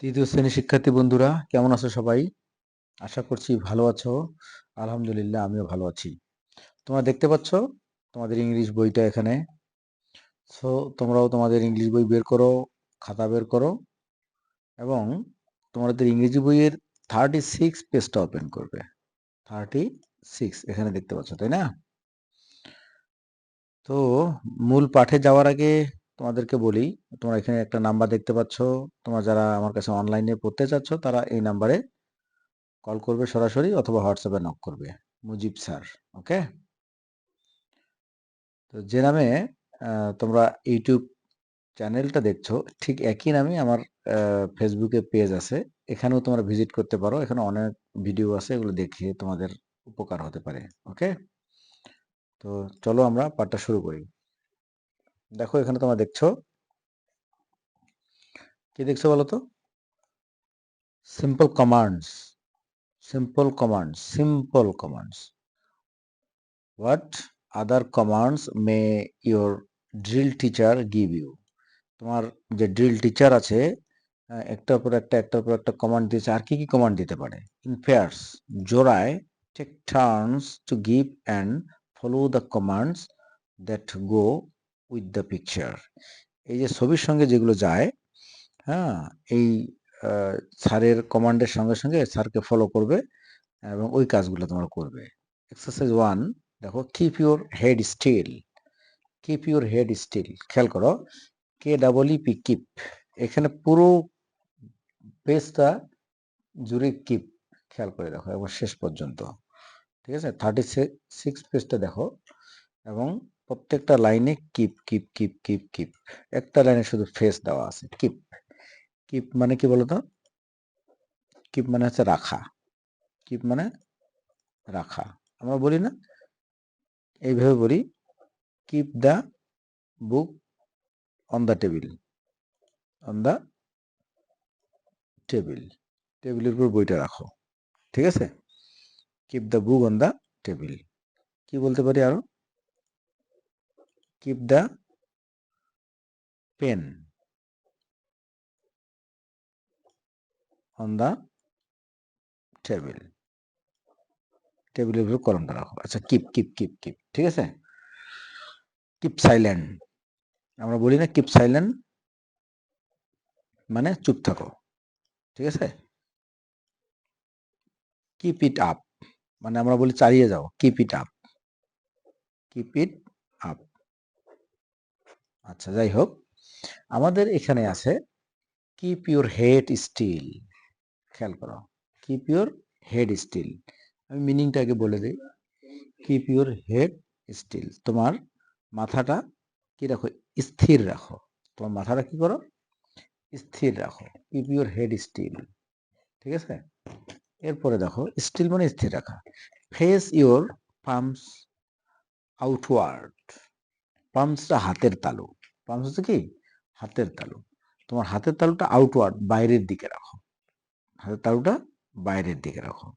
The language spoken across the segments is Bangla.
তৃতীয় শ্রেণির শিক্ষার্থী বন্ধুরা, কেমন আছো সবাই? আশা করছি ভালো আছো। আলহামদুলিল্লাহ, আমিও ভালো আছি। তোমরা দেখতে পাচ্ছ, তোমাদের ইংলিশ বইটা এখানে। সো তোমরাও তোমাদের ইংলিশ বই বের করো, খাতা বের করো এবং তোমাদের ইংরেজি বইয়ের থার্টি সিক্স পেজটা ওপেন করবে। থার্টি সিক্স এখানে দেখতে পাচ্ছ, তাই না? তো, মূল পাঠে যাওয়ার আগে তোমাদেরকে বলি, তোমরা এখানে একটা নাম্বার দেখতে পাচ্ছ। তোমরা যারা আমার কাছে অনলাইনে পড়তে চাচ্ছ, তারা এই নাম্বারে কল করবে সরাসরি অথবা হোয়াটসঅ্যাপে নক করবে। মুজিব স্যার ওকে তো যে নামে তোমরা ইউটিউব চ্যানেলটা দেখছ, ঠিক একই নামে আমার ফেসবুকে পেজ আছে। এখানেও তোমরা ভিজিট করতে পারো। এখানে অনেক ভিডিও আছে, এগুলো দেখে তোমাদের উপকার হতে পারে ওকে তো চলো আমরা পাঠটা শুরু করি। দেখো এখানে তোমরা দেখছ। কি দেখছ বলো তো simple commands simple commands simple commands what other commands may your drill teacher give you তোমার যে ড্রিল টিচার আছে একটার পর একটা, একটার পর একটা কমান্ড দিয়েছে, আর কি কি কমান্ড দিতে পারে? ইন পেয়ার্স জোড়ায় take turns to give and follow the commands that go with the picture এই যে ছবির সঙ্গে যেগুলো যায় হ্যাঁ এই স্যারের কমান্ডের সঙ্গে সঙ্গে স্যারকে ফলো করবে এবং ওই কাজগুলো তোমরা করবে। এক্সারসাইজ ওয়ান দেখো keep your head still keep your head still খেয়াল করো কে ডাবল পি কিপ এখানে পুরো পেজটা জুড়ে কিপ খেয়াল করে দেখো এবং শেষ পর্যন্ত, ঠিক আছে? থার্টি সিক্স পেজটা দেখো এবং প্রত্যেকটা লাইনে keep keep keep keep keep. একটা লাইনে শুধু ফেস দেওয়া আছে, কিপ। কিপ মানে কি বলতো? কিপ মানে হচ্ছে রাখা। কিপ মানে রাখা। আমরা বলি না? এইভাবে বলি, keep the book on the table. On the table. টেবিলের উপর বইটা রাখো। ঠিক আছে? Keep the book on the table. কি বলতে পারি আরও? Keep the pen on the table টেবিলের উপর কলমটা রাখো। আচ্ছা কিপ কিপ কিপ কিপ ঠিক আছে? কিপ সাইলেন্ট আমরা বলি না কিপ সাইলেন্ট মানে চুপ থাকো, ঠিক আছে? কিপ ইট আপ মানে আমরা বলি চালিয়ে যাও। Keep it up keep it আচ্ছা যাই হোক আমাদের এখানে আছে কিপ ইউর হেড স্টিল খেয়াল করো কিপ ইউর হেড স্টিল আমি মিনিংটা আগে বলে দিই। কিপ ইউর হেড স্টিল তোমার মাথাটা কি রাখো? স্থির রাখো। তোমার মাথাটা কি করো? স্থির রাখো। কিপ ইউর হেড স্টিল ঠিক আছে? এরপরে দেখো স্টিল মানে স্থির রাখা। ফেস ইউর পাম্পস আউটওয়ার্ড পাম্পসটা হাতের তালু। পাম্পস হচ্ছে কি? হাতের তালু। তোমার হাতের তালুটা আউটওয়ার্ড বাইরের দিকে রাখো। হাতের তালুটা বাইরের দিকে রাখো।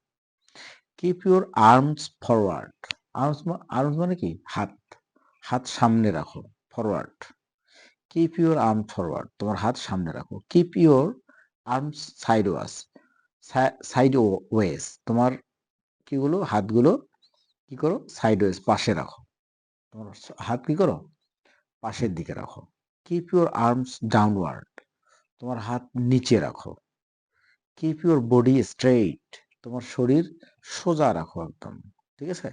Keep your arms forward arms arms মানে কি? হাত। হাত সামনে রাখো forward keep your arm forward তোমার হাত সামনে রাখো। Keep your arms sideways sideways তোমার কিগুলো হাতগুলো কি করো? সাইড ওয়েস পাশে রাখো। তোমার হাত কি করো? পাশের দিকে রাখো। কিপ ইউর আর্মস ডাউনওয়ার্ড তোমার হাত নিচে রাখো। কিপ ইউর বডি স্ট্রেইট তোমার শরীর সোজা রাখো একদম। ঠিক আছে?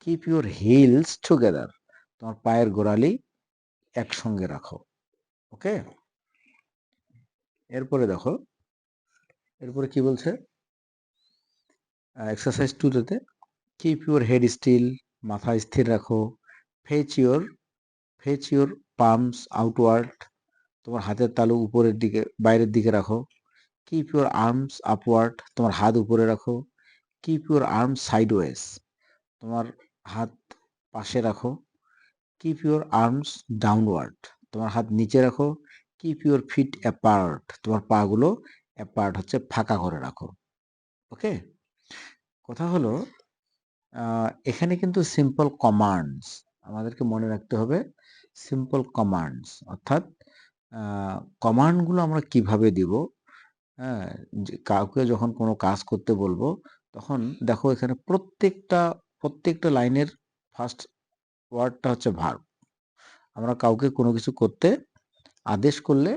কিপ ইউর হিলস টুগেদার তোমার পায়ের গোড়ালি একসঙ্গে রাখো। ওকে এরপরে দেখো। এরপরে কি বলছে? এক্সারসাইজ টুতে কিপ ইউর হেড স্টিল মাথা স্থির রাখো। Face your face your palms outward তোমার হাতের তালু উপরের দিকে, বাইরের দিকে রাখো। কিপ ইউর আর্মস আপওয়ার্ড তোমার হাত উপরে রাখো। কিপ ইউর আর্মস সাইডওয়েজ তোমার হাত পাশে রাখো। কিপ ইউর আর্মস ডাউনওয়ার্ড তোমার হাত নিচে রাখো। কিপ ইউর ফিট অ্যাপার্ট তোমার পাগুলো অ্যাপার্ট হচ্ছে ফাঁকা করে রাখো। ওকে কথা হলো এখানে কিন্তু সিম্পল কমান্ডস আমাদেরকে মনে রাখতে হবে। সিম্পল কমান্ডস অর্থাৎ কমান্ডগুলো আমরা কীভাবে দিব হ্যাঁ? কাউকে যখন কোনো কাজ করতে বলব, তখন দেখো এখানে প্রত্যেকটা, প্রত্যেকটা লাইনের ফার্স্ট ওয়ার্ডটা হচ্ছে ভার্ব। আমরা কাউকে কোনো কিছু করতে আদেশ করলে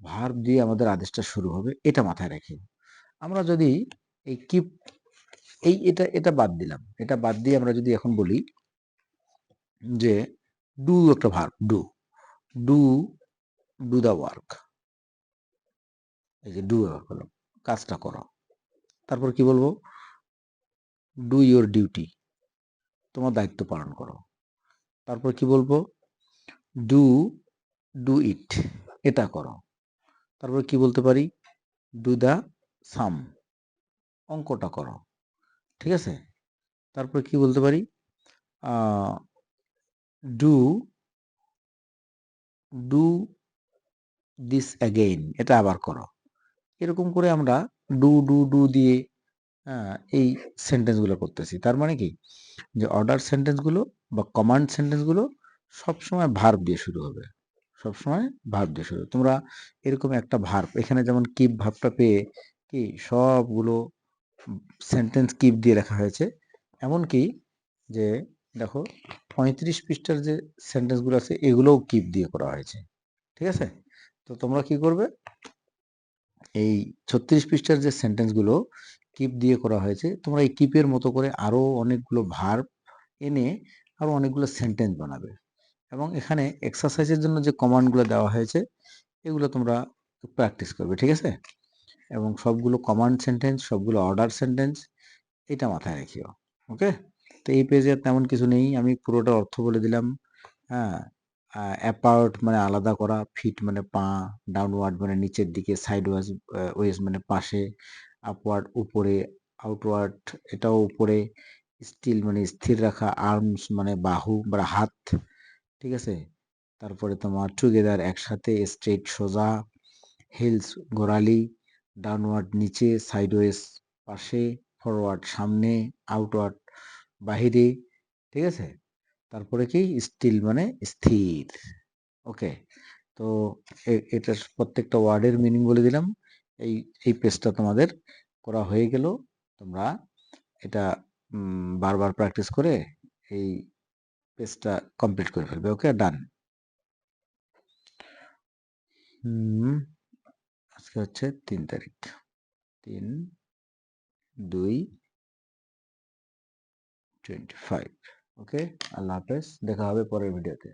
ভার্ব দিয়ে আমাদের আদেশটা শুরু হবে। এটা মাথায় রাখি। আমরা যদি এই কিপ এই এটা এটা বাদ দিলাম। এটা বাদ দিয়ে আমরা যদি এখন বলি যে ডু একটা verb do. Do, do the work. এই যে ডু করলাম। কাজটা করো। তারপর কি বলব? Do your duty. তোমার দায়িত্ব পালন করো। তারপর কি বলব? Do, do it. এটা করো। তারপর কি বলতে পারি? Do the sum. অঙ্কটা করো। ঠিক আছে? তারপর কি বলতে পারি? Do do this again. এটা আবার করো। এরকম করে আমরা ডু, ডু, ডু দিয়ে এই সেন্টেন্সগুলো করতেছি। তার মানে কি? যে অর্ডার সেন্টেন্সগুলো বা কমান্ড সেন্টেন্সগুলো সবসময় ভার্ব দিয়ে শুরু হবে। সবসময় ভার্ব দিয়ে শুরু। তোমরা এরকম একটা ভার্ব এখানে যেমন কিপ ভার্বটা পেয়ে কি সবগুলো সেন্টেন্স কিপ দিয়ে রাখা হয়েছে। এমনকি যে দেখো ৩৫ পৃষ্ঠার যে সেন্টেন্সগুলো আছে এগুলোও কিপ দিয়ে করা হয়েছে। ঠিক আছে? তো তোমরা কি করবে? এই ৩৬ পৃষ্ঠার যে সেন্টেন্সগুলো কিপ দিয়ে করা হয়েছে, তোমরা এই কিপের মতো করে আরও অনেকগুলো ভার্ব এনে আরও অনেকগুলো সেন্টেন্স বানাবে। এবং এখানে এক্সারসাইজের জন্য যে কমান্ডগুলো দেওয়া হয়েছে, এগুলো তোমরা প্র্যাকটিস করবে। ঠিক আছে? এবং সবগুলো কমান্ড সেন্টেন্স, সবগুলো অর্ডার সেন্টেন্স এটা মাথায় রেখিও। ওকে? তো এই পেজে তেমন কিছু নেই। আমি পুরোটা অর্থ বলে দিলাম। হ্যাঁ? অ্যাপার্ট মানে আলাদা করা, ফিট মানে পা, ডাউনওয়ার্ড মানে নিচের দিকে, সাইডওয়াইজ আ ওয়েজ মানে পাশে, আপওয়ার্ড উপরে, আউটওয়ার্ড এটাও উপরে, স্টিল মানে স্থির রাখা, আর্মস মানে বাহু বা হাত। ঠিক আছে? তারপরে তোমার টুগেদার একসাথে, স্ট্রেট সোজা, হিলস গোড়ালি, ডাউনওয়ার্ড নিচে, সাইডওয়েজ পাশে, ফরওয়ার্ড সামনে, আউটওয়ার্ড বাহিরে। ঠিক আছে? তারপরে কি? স্টিল মানে স্থির। ওকে? তো এটার প্রত্যেকটা ওয়ার্ডের মিনিং বলে দিলাম। এই, এই পেজটা তোমাদের করা হয়ে গেল। তোমরা এটা বারবার প্র্যাকটিস করে এই পেজটা কমপ্লিট করে ফেলবে। ওকে? ডান। আজকে হচ্ছে তিন তারিখ। ৩ ২ 25 ওকে? আল্লাহ হাফেজ। দেখা হবে পরের ভিডিওতে।